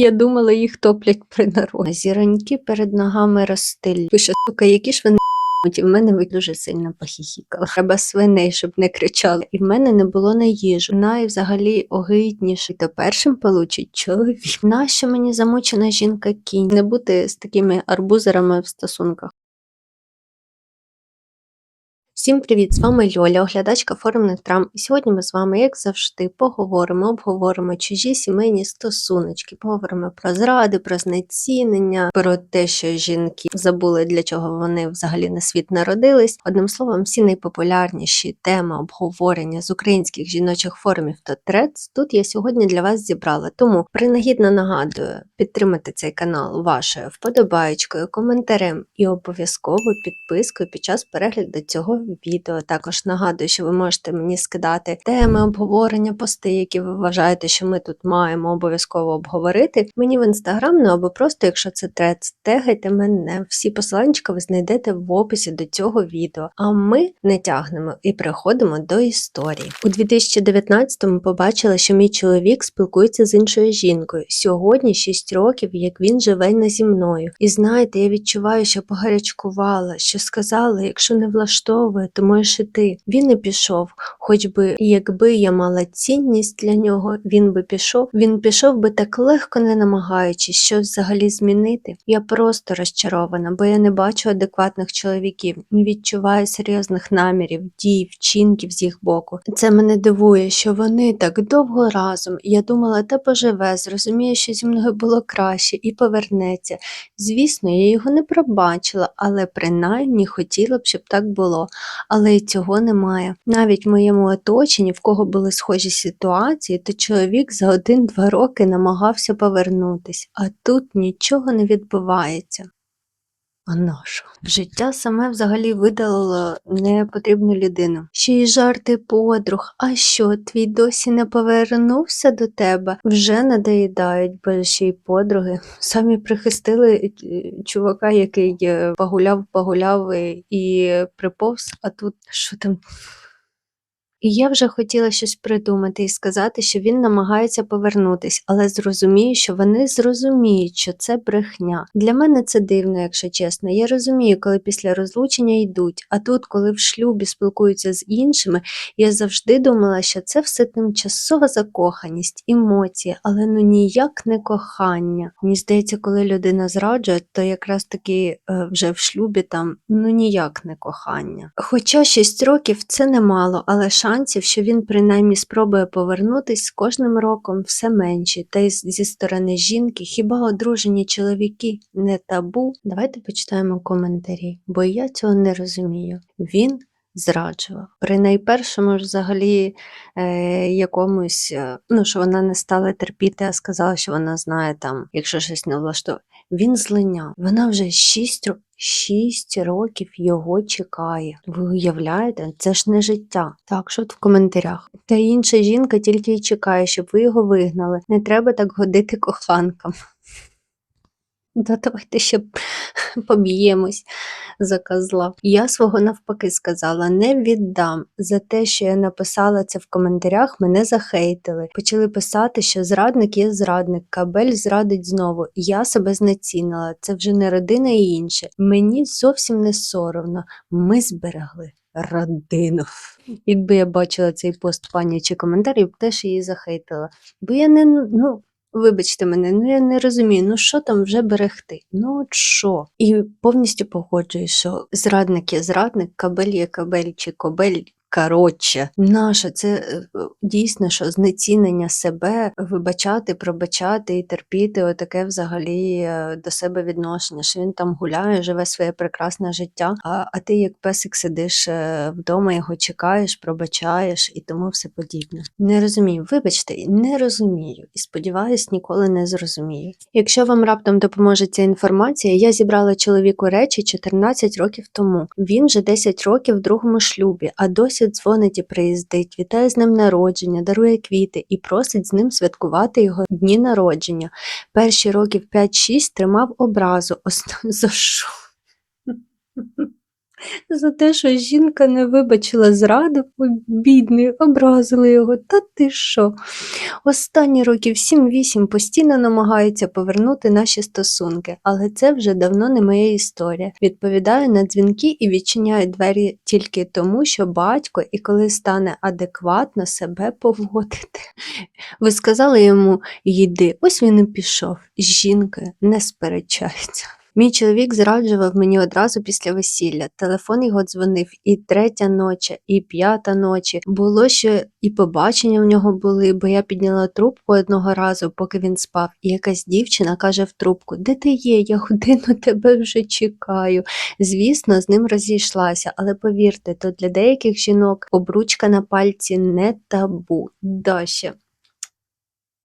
Я думала, їх топлять при народі. Зіроньки перед ногами розстиль. Пише, сука, які ж вони і в мене ви дуже сильно похіхікала. Треба свиней, щоб не кричали. І в мене не було на їжу. Найвзагалі огидніше. То першим получить чоловік. Нащо мені замучена жінка кінь? Не бути з такими арбузерами в стосунках. Всім привіт! З вами Льоля, оглядачка форумних драм. І сьогодні ми з вами, як завжди, поговоримо, обговоримо чужі сімейні стосуночки, поговоримо про зради, про знецінення, про те, що жінки забули, для чого вони взагалі на світ народились. Одним словом, всі найпопулярніші теми обговорення з українських жіночих форумів та трец тут я сьогодні для вас зібрала. Тому принагідно нагадую підтримати цей канал вашою вподобаєчкою, коментарем і обов'язково підпискою під час перегляду цього відео. Також нагадую, що ви можете мені скидати теми обговорення, пости, які ви вважаєте, що ми тут маємо обов'язково обговорити. Мені в інстаграм, ну або просто, якщо це трец, тегайте мене. Всі посиланчика ви знайдете в описі до цього відео. А ми не тягнемо і переходимо до історії. У 2019-му побачила, що мій чоловік спілкується з іншою жінкою. Сьогодні 6 років, як він живе не зі мною. І знаєте, я відчуваю, що погарячкувала, що сказала, якщо не влаштовує, то можеш іти. Він і пішов, хоч би якби я мала цінність для нього, він би пішов. Він пішов би так легко, не намагаючись щось взагалі змінити. Я просто розчарована, бо я не бачу адекватних чоловіків, не відчуваю серйозних намірів, дій, вчинків з їх боку. Це мене дивує, що вони так довго разом. Я думала, та поживе, зрозуміє, що зі мною було краще і повернеться. Звісно, я його не пробачила, але принаймні хотіла б, щоб так було. Але й цього немає. Навіть в моєму оточенні, в кого були схожі ситуації, то чоловік за один-два роки намагався повернутись, а тут нічого не відбувається. А нащо? Життя саме взагалі видалило непотрібну людину. Ще й жарти подруг. А що, твій досі не повернувся до тебе? Вже надоїдають, бо ще й подруги. Самі прихистили е, чувака, який е, погуляв, погуляв і- і приповз, а тут що там? І я вже хотіла щось придумати і сказати, що він намагається повернутись, але зрозумію, що вони зрозуміють, що це брехня. Для мене це дивно, якщо чесно. Я розумію, коли після розлучення йдуть, а тут, коли в шлюбі спілкуються з іншими, я завжди думала, що це все тимчасова закоханість, емоції, але ну ніяк не кохання. Мені здається, коли людина зраджує, то якраз таки е, вже в шлюбі там ну ніяк не кохання. Хоча 6 років це немало, але шансів, що він принаймні спробує повернутись з кожним роком все менші. Та й зі сторони жінки хіба одружені чоловіки не табу? Давайте почитаємо коментарі, бо я цього не розумію. Він зраджував. При найпершому ж взагалі е, якомусь, е, ну що вона не стала терпіти, а сказала, що вона знає там, якщо щось не влаштовує. Він злиняв. Вона вже 6 років. Шість років його чекає. Ви уявляєте? Це ж не життя. Так, що в коментарях. Та інша жінка тільки й чекає, щоб ви його вигнали. Не треба так годити коханкам. Да давайте ще поб'ємось за козла. Я свого навпаки сказала, не віддам. За те, що я написала це в коментарях, мене захейтили. Почали писати, що зрадник є зрадник, кабель зрадить знову. Я себе знецінила. Це вже не родина і інше. Мені зовсім не соромно. Ми зберегли родину. Якби я бачила цей пост пані чи коментар, я б теж її захейтила. Бо я не ну. Вибачте мене, ну я не розумію, ну що там вже берегти? Ну от що? І повністю погоджуюсь, що зрадник є зрадник, кабель є кабель чи кобель. Коротше, наше це е, дійсно, що знецінення себе, вибачати, пробачати і терпіти отаке взагалі е, до себе відношення, що він там гуляє, живе своє прекрасне життя, а, а ти як песик сидиш е, вдома, його чекаєш, пробачаєш і тому все подібне. Не розумію, вибачте, не розумію і сподіваюсь, ніколи не зрозумію. Якщо вам раптом допоможе ця інформація, я зібрала чоловіку речі 14 років тому. Він вже 10 років в другому шлюбі, а досі дзвонить і приїздить, вітає з ним народження, дарує квіти і просить з ним святкувати його дні народження. Перші років 5-6 тримав образу. Ос- За що? За те, що жінка не вибачила зраду, бідний, образили його. Та ти що? Останні років 7-8 постійно намагаються повернути наші стосунки, але це вже давно не моя історія. Відповідаю на дзвінки і відчиняю двері тільки тому, що батько і коли стане адекватно себе поводити. Ви сказали йому йди, ось він і пішов. Жінки не сперечаються. Мій чоловік зраджував мені одразу після весілля. Телефон його дзвонив і третя ночі, і п'ята ночі. Було ще і побачення в нього були, бо я підняла трубку одного разу, поки він спав, і якась дівчина каже в трубку: Де ти є? Я годину тебе вже чекаю. Звісно, з ним розійшлася, але повірте, то для деяких жінок обручка на пальці не табу. Доща.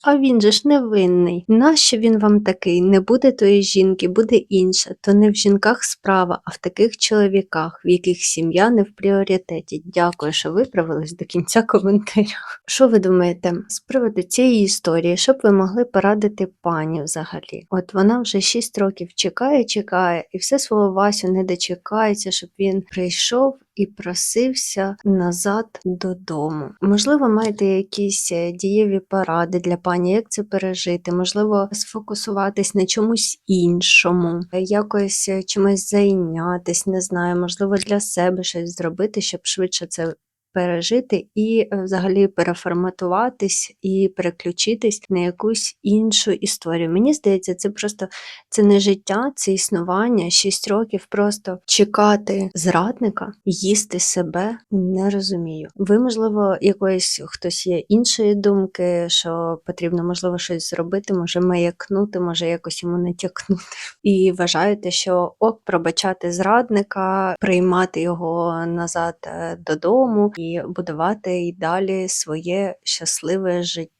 А він же ж невинний. Нащо він вам такий? Не буде тої жінки, буде інша. То не в жінках справа, а в таких чоловіках, в яких сім'я не в пріоритеті. Дякую, що виправились до кінця коментаря. Що ви думаєте з приводу цієї історії, що б ви могли порадити пані взагалі? От вона вже 6 років чекає, чекає, і все свого Васю не дочекається, щоб він прийшов і просився назад додому. Можливо, маєте якісь е, дієві поради для пані, як це пережити, можливо, сфокусуватись на чомусь іншому, е, якось е, чимось зайнятись, не знаю, можливо, для себе щось зробити, щоб швидше це. Пережити і е, взагалі переформатуватись і переключитись на якусь іншу історію. Мені здається, це просто це не життя, це існування. Шість років просто чекати зрадника, їсти себе не розумію. Ви, можливо, якоїсь хтось є іншої думки, що потрібно, можливо, щось зробити, може маякнути, може якось йому натякнути. І вважаєте, що ок, пробачати зрадника, приймати його назад е, додому і будувати і далі своє щасливе життя.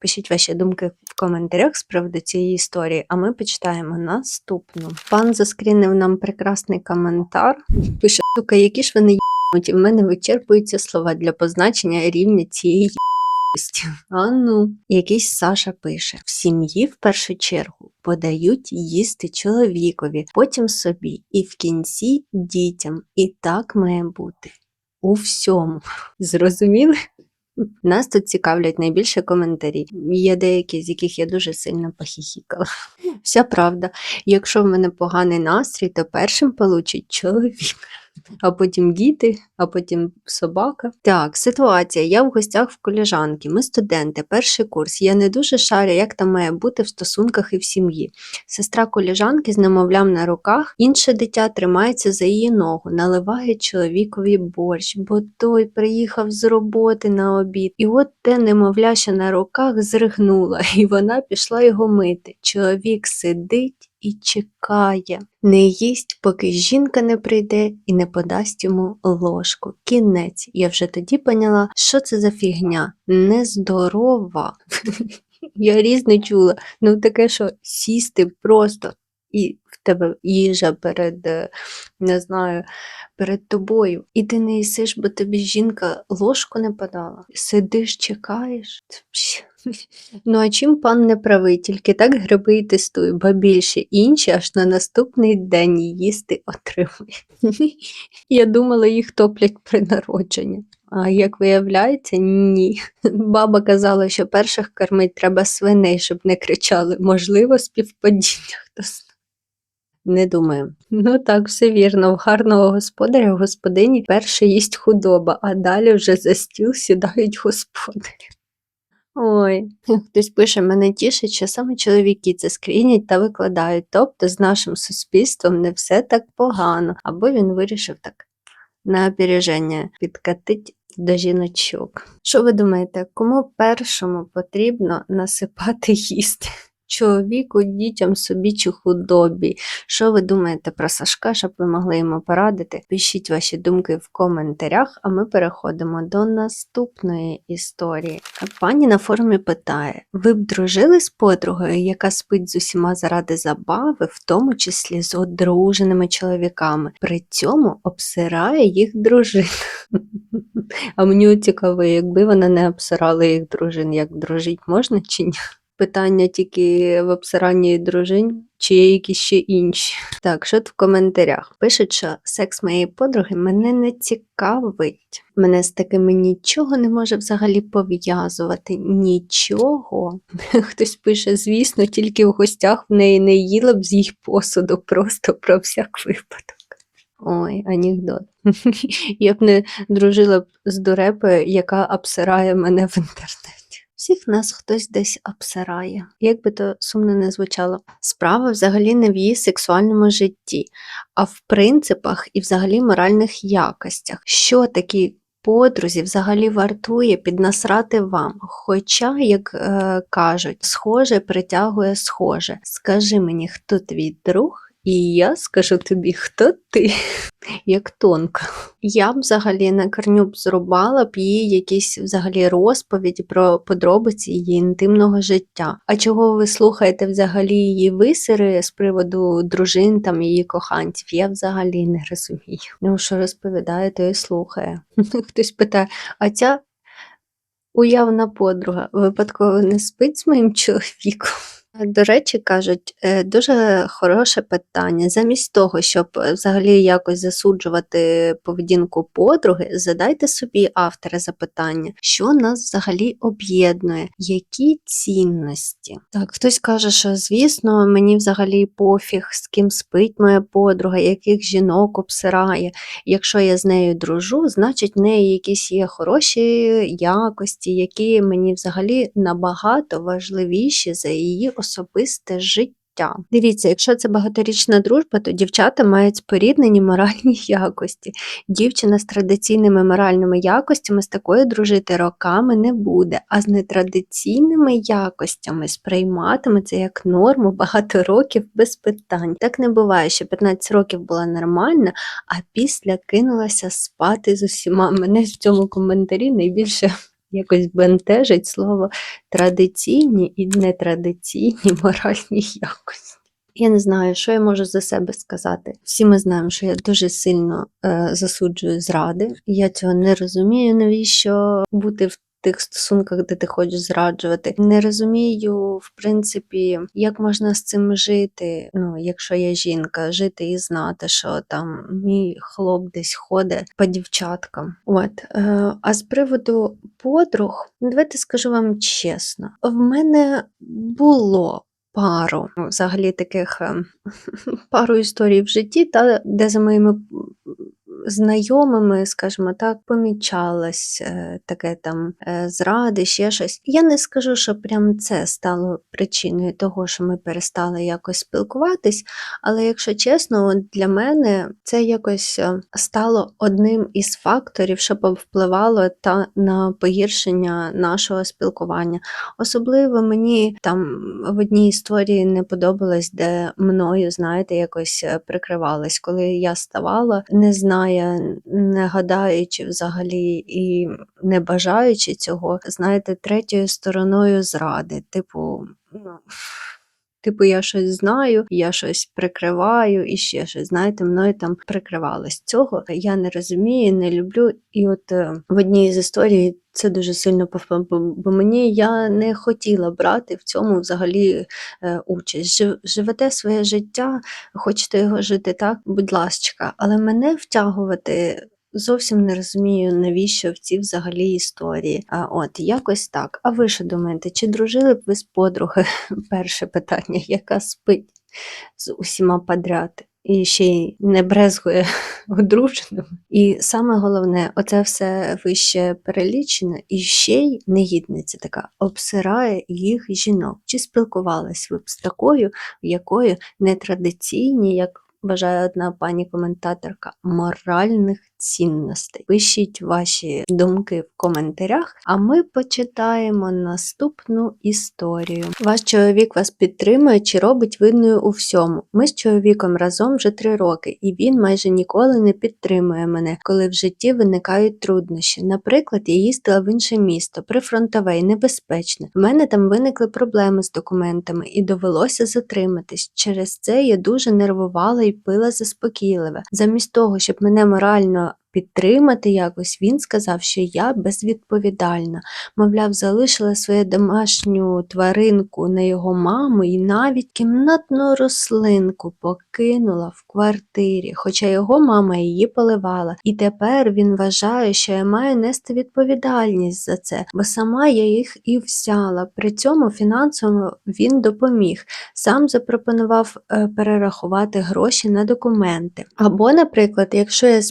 Пишіть ваші думки в коментарях з приводу цієї історії, а ми почитаємо наступну. Пан заскрінив нам прекрасний коментар. Пише, сука, які ж вони єбнуті, в мене вичерпуються слова для позначення рівня цієї. А ну, якийсь Саша пише: в сім'ї в першу чергу подають їсти чоловікові, потім собі, і в кінці дітям. І так має бути. У всьому. Зрозуміли? Нас тут цікавлять найбільше коментарі. Є деякі, з яких я дуже сильно похіхікала. Вся правда. Якщо в мене поганий настрій, то першим получить чоловік, а потім діти, а потім собака. Так, ситуація. Я в гостях в коліжанки. Ми студенти, перший курс. Я не дуже шарю, як там має бути в стосунках і в сім'ї. Сестра коліжанки з немовлям на руках, інше дитя тримається за її ногу, наливає чоловікові борщ, бо той приїхав з роботи на обід. І от те немовля, що на руках зригнула, і вона пішла його мити. Чоловік сидить і чекає, не їсть, поки жінка не прийде і не подасть йому ложку. Кінець. Я вже тоді поняла, що це за фігня. Нездорова. Я різне чула. Ну таке, що сісти просто і в тебе їжа перед, е, не знаю, перед тобою, і ти не їсиш, бо тобі жінка ложку не подала. Сидиш, чекаєш. Ну а чим пан не правий, тільки так гриби і тестуй, ба більше інші аж на наступний день їсти отримує. Я думала, їх топлять при народженні. А як виявляється, ні. Баба казала, що перших кормить треба свиней, щоб не кричали. Можливо, співпадіння хто знає. Не думаю. Ну так, все вірно. В гарного господаря в господині перше їсть худоба, а далі вже за стіл сідають господарі. Ой, хтось пише, мене тішить, що саме чоловіки це скрінять та викладають. Тобто з нашим суспільством не все так погано, або він вирішив так на опереження підкатить до жіночок. Що ви думаєте, кому першому потрібно насипати їсти? Чоловіку, дітям, собі чи худобі. Що ви думаєте про Сашка, щоб ви могли йому порадити? Пишіть ваші думки в коментарях, а ми переходимо до наступної історії. Пані на форумі питає: ви б дружили з подругою, яка спить з усіма заради забави, в тому числі з одруженими чоловіками, при цьому обсирає їх дружин? А мені цікаво, якби вона не обсирала їх дружин, як дружить можна чи ні? Питання тільки в обсиранні дружин, чи є якісь ще інші. Так, що в коментарях? Пишуть, що секс моєї подруги мене не цікавить. Мене з такими нічого не може взагалі пов'язувати. Нічого. Хтось пише, звісно, тільки в гостях в неї не їла б з їх посуду, просто про всяк випадок. Ой, анекдот. Я б не дружила б з дурепою, яка обсирає мене в інтернеті. Всіх нас хтось десь обсирає. Як би то сумно не звучало. Справа взагалі не в її сексуальному житті, а в принципах і взагалі моральних якостях. Що такі подрузі взагалі вартує піднасрати вам? Хоча, як е, кажуть, схоже притягує схоже. Скажи мені, хто твій друг? І я скажу тобі, хто ти, як тонко. Я б взагалі на корню б зрубала б їй якісь взагалі розповіді про подробиці її інтимного життя. А чого ви слухаєте взагалі її висири з приводу дружин там її коханців? Я взагалі не розумію. Ну, що розповідає, то і слухає. Хтось питає, а ця уявна подруга випадково не спить з моїм чоловіком? До речі, кажуть, е, дуже хороше питання. Замість того, щоб е, взагалі якось засуджувати поведінку подруги, задайте собі автори запитання, що нас взагалі об'єднує, які цінності. Так, хтось каже, що звісно, мені взагалі пофіг, з ким спить моя подруга, яких жінок обсирає. Якщо я з нею дружу, значить в неї якісь є хороші якості, які мені взагалі набагато важливіші за її особисте життя. Дивіться, якщо це багаторічна дружба, то дівчата мають споріднені моральні якості. Дівчина з традиційними моральними якостями з такою дружити роками не буде, а з нетрадиційними якостями сприйматиме це як норму багато років без питань. Так не буває, що 15 років була нормальна, а після кинулася спати з усіма. Мене в цьому коментарі найбільше якось бентежить слово традиційні і нетрадиційні моральні якості. Я не знаю, що я можу за себе сказати. Всі ми знаємо, що я дуже сильно е, засуджую зради. Я цього не розумію, навіщо бути в тих стосунках, де ти хочеш зраджувати. Не розумію, в принципі, як можна з цим жити. Ну, якщо я жінка, жити і знати, що там мій хлоп десь ходить по дівчаткам. От е, а з приводу подруг, давайте скажу вам чесно, в мене було. Пару ну, взагалі таких ем, пару історій в житті, та де за моїми знайомими, скажімо так, помічалось е, таке там е, зради, ще щось. Я не скажу, що прям це стало причиною того, що ми перестали якось спілкуватись, але якщо чесно, для мене це якось е, стало одним із факторів, що повпливало та на погіршення нашого спілкування. Особливо мені там в одній історії не подобалось, де мною, знаєте, якось прикривалось, коли я ставала, не знаю знає, не гадаючи взагалі і не бажаючи цього, знаєте, третьою стороною зради. Типу, ну. Типу, я щось знаю, я щось прикриваю і ще щось. Знаєте, мною там прикривалось. Цього я не розумію, не люблю. І от е, в одній з історій це дуже сильно повпливало, бо мені я не хотіла брати в цьому взагалі е, участь. Живете своє життя, хочете його жити так, будь ласка, але мене втягувати. Зовсім не розумію, навіщо в ці взагалі історії. А от якось так. А ви що думаєте, чи дружили б ви з подругою? Перше питання, яка спить з усіма подряд? І ще й не брезгує одруженим. І саме головне, оце все вище перелічене, і ще й негідниця така обсирає їх жінок. Чи спілкувалась ви б з такою, в якої нетрадиційні, як вважає одна пані коментаторка, моральних цінностей. Пишіть ваші думки в коментарях, а ми почитаємо наступну історію. Ваш чоловік вас підтримує чи робить видною у всьому. Ми з чоловіком разом вже три роки, і він майже ніколи не підтримує мене, коли в житті виникають труднощі. Наприклад, я їздила в інше місто, прифронтове і небезпечне. В мене там виникли проблеми з документами і довелося затриматись. Через це я дуже нервувала і пила заспокійливе. Замість того, щоб мене морально підтримати якось, він сказав, що я безвідповідальна. Мовляв, залишила свою домашню тваринку на його маму і навіть кімнатну рослинку покинула в квартирі, хоча його мама її поливала. І тепер він вважає, що я маю нести відповідальність за це, бо сама я їх і взяла. При цьому фінансово він допоміг. Сам запропонував е, перерахувати гроші на документи. Або, наприклад, якщо я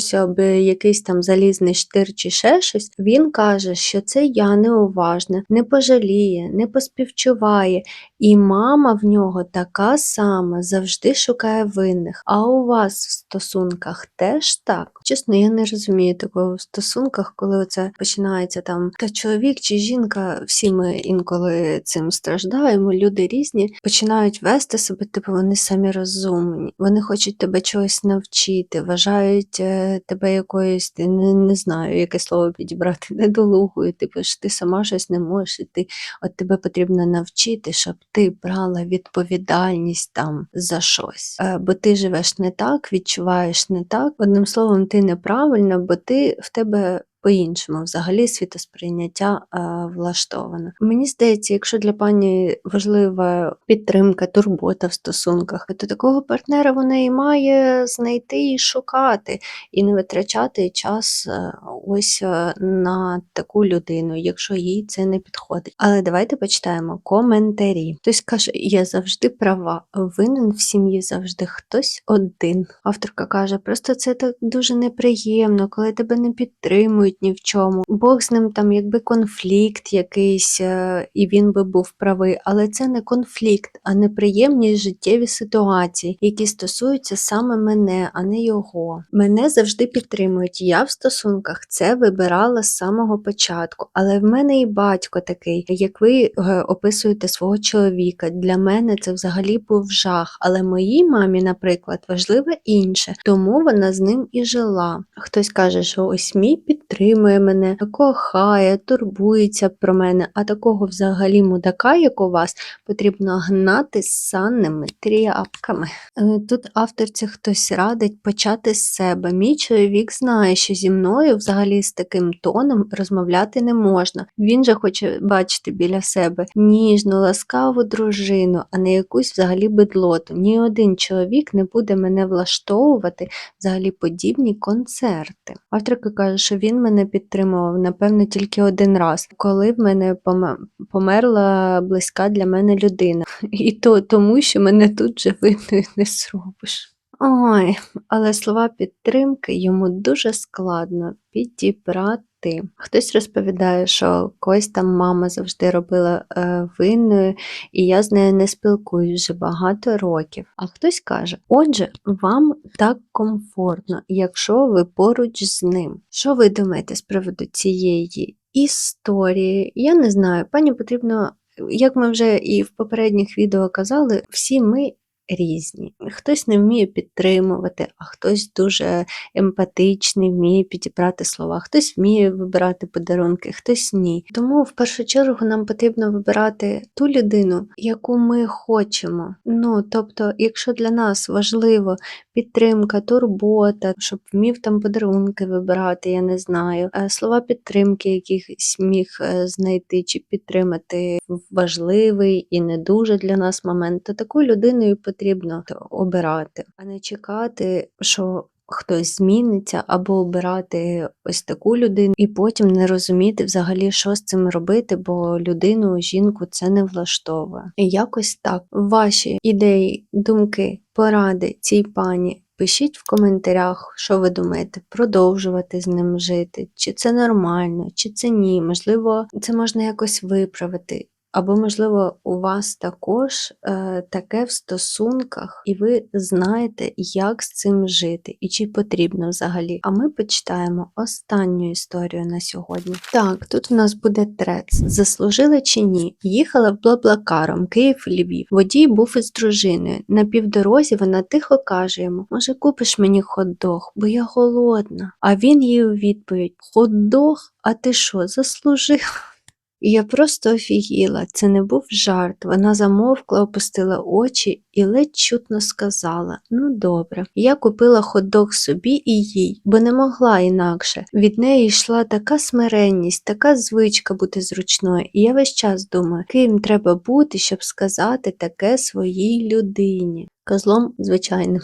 спіткнуся об якийсь там залізний штир чи ще щось, він каже, що це я неуважна, не пожаліє, не поспівчуває. І мама в нього така сама, завжди шукає винних. А у вас в стосунках теж так? Чесно, я не розумію такого в стосунках, коли це починається там та чоловік чи жінка, всі ми інколи цим страждаємо, люди різні, починають вести себе, типу вони самі розумні, вони хочуть тебе чогось навчити, вважають е, тебе якоюсь, не, не знаю, яке слово підібрати, недолугою, типу, що ти сама щось не можеш, і ти от тебе потрібно навчити, щоб ти брала відповідальність там за щось. Е, Бо ти живеш не так, відчуваєш не так. Одним словом, ти неправильно, бо ти в тебе. По-іншому, взагалі, світосприйняття е, влаштовано. Мені здається, якщо для пані важлива підтримка, турбота в стосунках, то такого партнера вона і має знайти і шукати, і не витрачати час е, ось е, на таку людину, якщо їй це не підходить. Але давайте почитаємо коментарі. Хтось каже, я завжди права, винен в сім'ї завжди хтось один. Авторка каже, просто це так дуже неприємно, коли тебе не підтримують ні в чому. Бог з ним там, якби конфлікт якийсь, е, і він би був правий, але це не конфлікт, а неприємні життєві ситуації, які стосуються саме мене, а не його. Мене завжди підтримують. Я в стосунках це вибирала з самого початку, але в мене і батько такий, як ви е, описуєте свого чоловіка. Для мене це взагалі був жах. Але моїй мамі, наприклад, важливе інше, тому вона з ним і жила. Хтось каже, що ось мій підтримує мене, кохає, турбується про мене, а такого взагалі мудака, як у вас, потрібно гнати з санними тряпками. Е, Тут авторці хтось радить почати з себе. Мій чоловік знає, що зі мною взагалі з таким тоном розмовляти не можна. Він же хоче бачити біля себе ніжну, ласкаву дружину, а не якусь взагалі бедлоту. Ні один чоловік не буде мене влаштовувати взагалі подібні концерти. Авторка каже, що він мене підтримував, напевно, тільки один раз, коли в мене поме- померла близька для мене людина. І то тому, що мене тут винною не зробиш. Ой, але слова підтримки йому дуже складно підібрати. Хтось розповідає, що когось там мама завжди робила е, винною, і я з нею не спілкуюсь вже багато років. А хтось каже: отже, вам так комфортно, якщо ви поруч з ним. Що ви думаєте з приводу цієї історії? Я не знаю, пані потрібно, як ми вже і в попередніх відео казали, всі ми. Різні. Хтось не вміє підтримувати, а хтось дуже емпатичний, вміє підібрати слова, хтось вміє вибирати подарунки, хтось ні. Тому в першу чергу нам потрібно вибирати ту людину, яку ми хочемо. Ну тобто, якщо для нас важливо підтримка, турбота, щоб вмів там подарунки вибирати, я не знаю, е, слова підтримки, якихось міг е, знайти чи підтримати важливий і не дуже для нас момент, то таку людину і потрібно обирати, а не чекати, що хтось зміниться, або обирати ось таку людину, і потім не розуміти взагалі, що з цим робити, бо людину, жінку це не влаштовує. І якось так. Ваші ідеї, думки, поради цій пані. Пишіть в коментарях, що ви думаєте, продовжувати з ним жити, чи це нормально, чи це ні. Можливо, це можна якось виправити. Або, можливо, у вас також е, таке в стосунках, і ви знаєте, як з цим жити, і чи потрібно взагалі. А ми почитаємо останню історію на сьогодні. Так, тут у нас буде трец. Заслужила чи ні? Їхала в Блаблакаром, Київ, Львів. Водій був із дружиною. На півдорозі вона тихо каже йому: Може, купиш мені хот-дог, бо я голодна. А він їй у відповідь: Хот-дог? А ти що, заслужив? І я просто офігіла, це не був жарт. Вона замовкла, опустила очі і ледь чутно сказала: Ну добре, я купила хот-дог собі і їй, бо не могла інакше. Від неї йшла така смиренність, така звичка бути зручною, і я весь час думаю, ким треба бути, щоб сказати таке своїй людині. Козлом звичайним.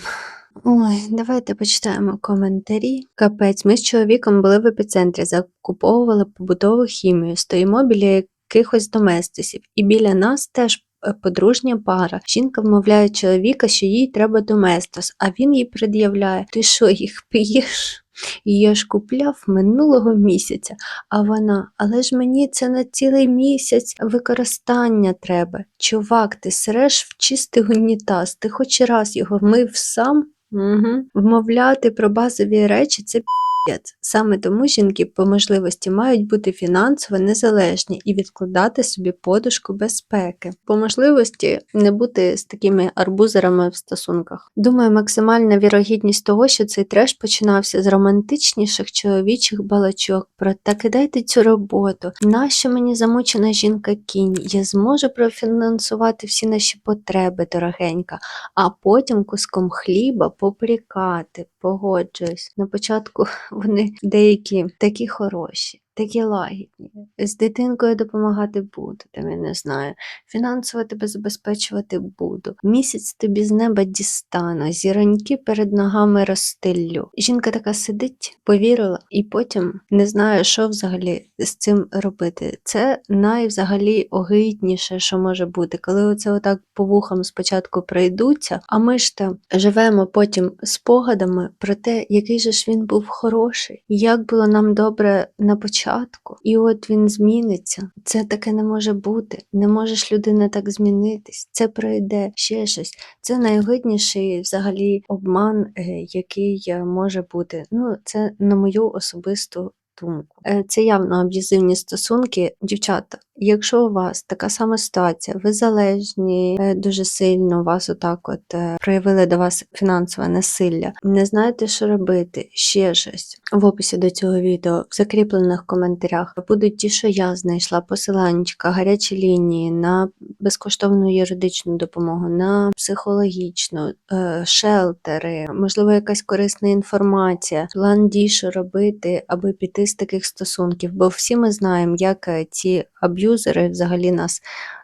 Ой, давайте почитаємо коментарі. Капець, ми з чоловіком були в епіцентрі, закуповували побутову хімію, стоїмо біля якихось доместосів, і біля нас теж е, подружня пара. Жінка вмовляє чоловіка, що їй треба доместос, а він їй пред'являє: Ти що, їх п'єш? І я ж купляв минулого місяця, а вона, але ж мені це на цілий місяць використання треба. Чувак, ти среш в чистий унітаз, ти хоч раз його мив сам? Угу. Вмовляти про базові речі це. Саме тому жінки по можливості мають бути фінансово незалежні і відкладати собі подушку безпеки. По можливості не бути з такими арбузерами в стосунках. Думаю, максимальна вірогідність того, що цей треш починався з романтичніших чоловічих балачок. Про та кидайте цю роботу. Нащо мені замучена жінка кінь? Я зможу профінансувати всі наші потреби, дорогенька, а потім куском хліба попрікати. Погоджуюсь. На початку вони деякі такі хороші, такі лагідні. З дитинкою допомагати буду, там я не знаю. Фінансово тебе забезпечувати буду. Місяць тобі з неба дістану, зіроньки перед ногами розстелю. Жінка така сидить, повірила, і потім не знає, що взагалі з цим робити. Це найвзагалі огидніше, що може бути, коли оце отак по вухам спочатку пройдуться, а ми ж там живемо потім спогадами про те, який же ж він був хороший, як було нам добре на початку, і от він зміниться. Це таке не може бути. Не можеш людина так змінитись. Це пройде ще щось. Це найгидніший взагалі обман, е, який е, може бути. Ну, це на мою особисту думку. Е, Це явно аб'юзивні стосунки. Дівчата, якщо у вас така сама ситуація, ви залежні е, дуже сильно, вас отак от е, проявили до вас фінансове насилля, не знаєте, що робити, ще щось. В описі до цього відео, в закріплених коментарях будуть ті, що я знайшла, посиланчика, гарячі лінії на безкоштовну юридичну допомогу, на психологічну, шелтери, можливо, якась корисна інформація, план дій, що робити, аби піти з таких стосунків. Бо всі ми знаємо, як е, ці аб'юзери взагалі нас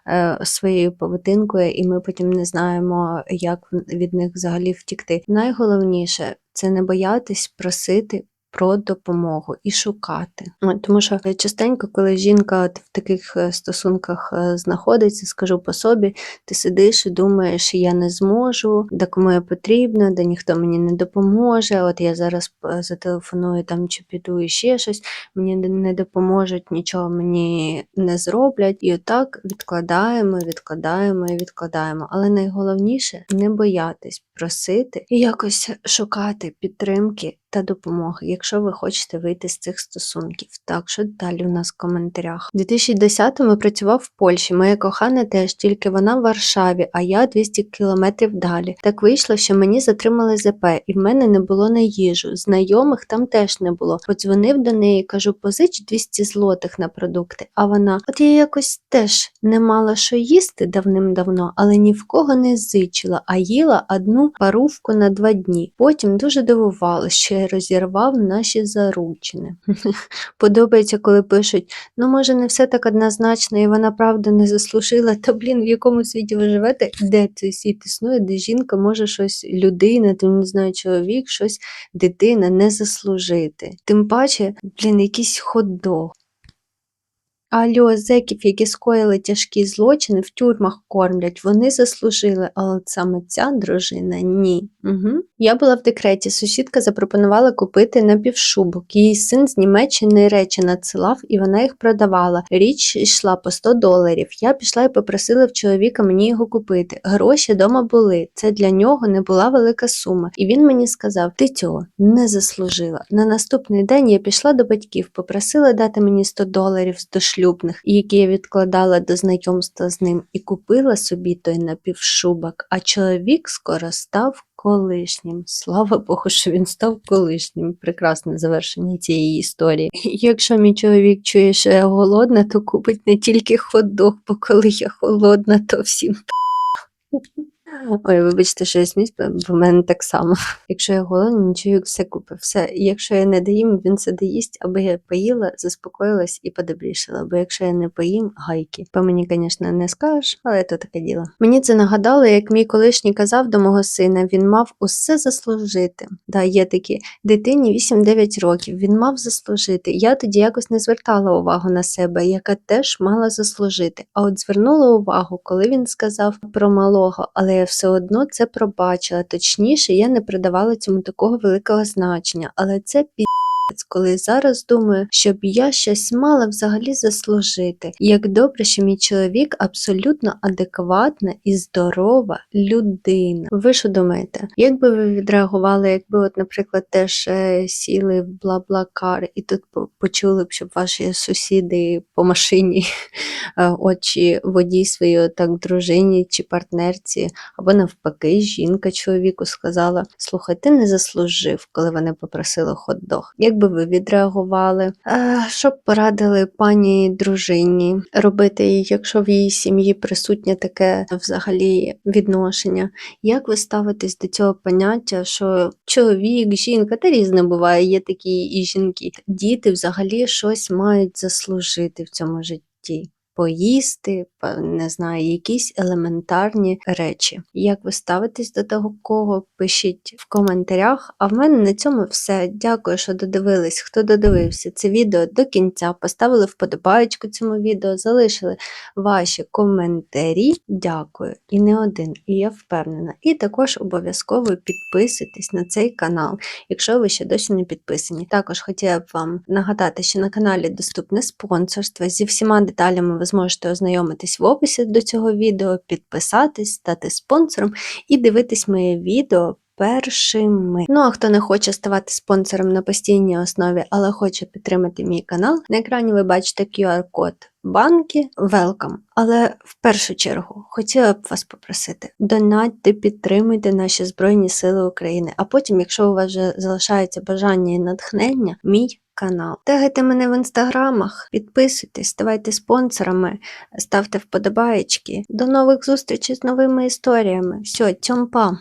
е, своєю поведінкою, і ми потім не знаємо, як від них взагалі втікти. Найголовніше це не боятись просити. Про допомогу і шукати, тому що частенько, коли жінка в таких е, стосунках е, знаходиться, скажу по собі, ти сидиш і думаєш, я не зможу, де кому я потрібна, де ніхто мені не допоможе. От я зараз е, зателефоную там чи піду і ще щось, мені не допоможуть, нічого мені не зроблять. І отак відкладаємо, відкладаємо і відкладаємо. Але найголовніше не боятись просити і якось шукати підтримки та допомоги, якщо ви хочете вийти з цих стосунків. Так, що далі у нас в коментарях? У 2010-му працював в Польщі. Моя кохана теж, тільки вона в Варшаві, а я 200 кілометрів далі. Так вийшло, що мені затримали ЗП, і в мене не було на їжу. Знайомих там теж не було. Подзвонив до неї, кажу, позич 200 злотих на продукти. А вона, от я якось теж не мала що їсти давним-давно, але ні в кого не зичила, а їла одну парувку на два дні. Потім дуже дивувала, що я розірвав наші заручини. Подобається, коли пишуть: ну, може, не все так однозначно, і вона правда не заслужила. Та блін, в якому світі ви живете, де цей світ існує, де жінка може щось, людина, там не знаю, чоловік, щось дитина не заслужити. Тим паче, блін, якийсь хот-дог. Альо, зеків, які скоїли тяжкі злочини, в тюрмах кормлять, вони заслужили, але саме ця дружина ні. Угу. Я була в декреті, сусідка запропонувала купити напівшубок. Її син з Німеччини речі надсилав, і вона їх продавала. Річ йшла по 100 доларів. Я пішла і попросила в чоловіка мені його купити. Гроші дома були. Це для нього не була велика сума. І він мені сказав: ти цього не заслужила. На наступний день я пішла до батьків, попросила дати мені 100 доларів з дошлюбних, які я відкладала до знайомства з ним, і купила собі той напівшубок. А чоловік скоро став колишнім. Слава Богу, що він став колишнім. Прекрасне завершення цієї історії. Якщо мій чоловік чує, що я голодна, то купить не тільки хот-дог, бо коли я холодна, то всім. Ой, вибачте, що я сміюсь, бо в мене так само. Якщо я голодна, чоловік все купив. Все. І якщо я не доїм, він це доїсть, аби я поїла, заспокоїлась і подобрішала. Бо якщо я не поїм, гайки. По мені, звісно, не скажеш, але то таке діло. Мені це нагадало, як мій колишній казав до мого сина, він мав усе заслужити. Да, є такі дитині 8-9 років, він мав заслужити. Я тоді якось не звертала увагу на себе, яка теж мала заслужити. А от звернула увагу, коли він сказав про малого, але все одно це пробачила. Точніше, я не придавала цьому такого великого значення, але це пі. Коли зараз думаю, щоб я щось мала взагалі заслужити. Як добре, що мій чоловік абсолютно адекватна і здорова людина. Ви що думаєте? Як би ви відреагували, якби, от, наприклад, теж е, сіли в бла-бла-кар і тут почули б, щоб ваші сусіди по машині е, от чи водій своїй так дружині чи партнерці, або навпаки, жінка чоловіку сказала: Слухай, ти не заслужив, коли вони попросили хот-дог. Би ви відреагували? Е, що б порадили пані дружині робити, якщо в її сім'ї присутнє таке взагалі відношення? Як ви ставитесь до цього поняття, що чоловік, жінка, та різне буває, є такі і жінки. Діти взагалі щось мають заслужити в цьому житті. Поїсти, не знаю, якісь елементарні речі. Як ви ставитесь до того, кого пишіть в коментарях. А в мене на цьому все. Дякую, що додивились. Хто додивився це відео до кінця, поставили вподобайку цьому відео, залишили ваші коментарі. Дякую. І не один, і я впевнена. І також обов'язково підписуйтесь на цей канал, якщо ви ще досі не підписані. Також хотіла б вам нагадати, що на каналі доступне спонсорство. Зі всіма деталями ви зможете ознайомитись в описі до цього відео, підписатись, стати спонсором і дивитись моє відео. Першими. Ну а хто не хоче ставати спонсором на постійній основі, але хоче підтримати мій канал, на екрані ви бачите QR-код банки Welcome. Але в першу чергу хотіла б вас попросити: донатьте, підтримуйте наші Збройні Сили України. А потім, якщо у вас вже залишається бажання і натхнення, мій канал. Тегайте мене в інстаграмах, підписуйтесь, ставайте спонсорами, ставте вподобаєчки. До нових зустрічей з новими історіями. Все, цьомпа!